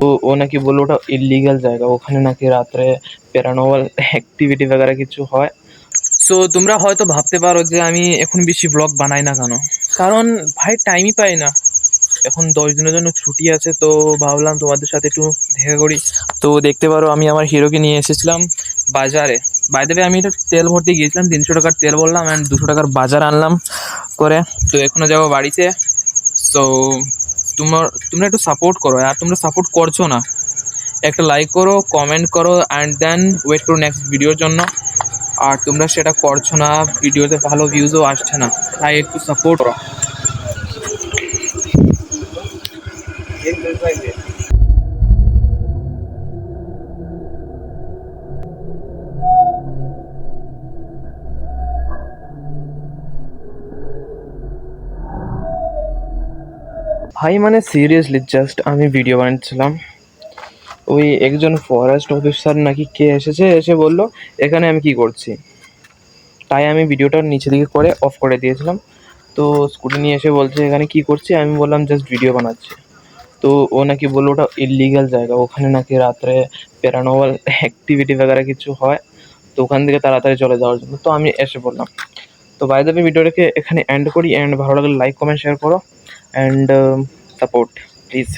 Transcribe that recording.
তো ও নাকি বললো ওটা ইলিগাল জায়গা ওখানে নাকি রাত্রে প্যারানর্মাল অ্যাক্টিভিটি वगैरह কিছু হয় সো তোমরা হয়তো ভাবতে পারো যে আমি এখন বেশি ব্লগ বানাই না কেন কারণ ভাই টাইমই পাই না এখন দশ দিনের জন্য ছুটি আছে তো ভাবলাম তোমাদের সাথে একটু দেখা করি তো দেখতে পারো আমি আমার হিরোকে নিয়ে এসেছিলাম বাজারে বাইরে আমি এটা তেল ভরতে গিয়েছিলাম তিনশো টাকার তেল বললাম অ্যান্ড দুশো টাকার বাজার আনলাম করে তো এখনো যাবো বাড়িতে সো তোমার, তোমরা একটু সাপোর্ট করো, আর তোমরা সাপোর্ট করছ না, একটা লাইক করো কমেন্ট করো অ্যান্ড দেন ওয়েট করো নেক্সট ভিডিওর জন্য। আর তোমরা সেটা করছ না ভিডিওতে ভালো ভিউজও আসছে না, তাই একটু সাপোর্ট করো। ভাই মানে সিরিয়াসলি জাস্ট আমি ভিডিও বানাচ্ছিলাম ওই একজন ফরেস্ট অফিসার নাকি কে এসেছে এসে বললো এখানে আমি কি করছি তাই আমি ভিডিওটা নিচে দিকে করে অফ করে দিয়েছিলাম তো স্কুটি নিয়ে এসে বলছে এখানে কি করছি আমি বললাম জাস্ট ভিডিও বানাচ্ছি তো ও নাকি বললো ওটা ইলিগাল জায়গা ওখানে নাকি রাত্রে প্যারানর্মাল অ্যাক্টিভিটি वगैरह কিছু হয় তো ওখান থেকে তাড়াতাড়ি চলে যাওয়ার জন্য তো আমি এসে বললাম তো বাইরে আমি ভিডিওটাকে এখানে এন্ড করি অ্যান্ড ভালো লাগলে লাইক কমেন্ট শেয়ার করো And support please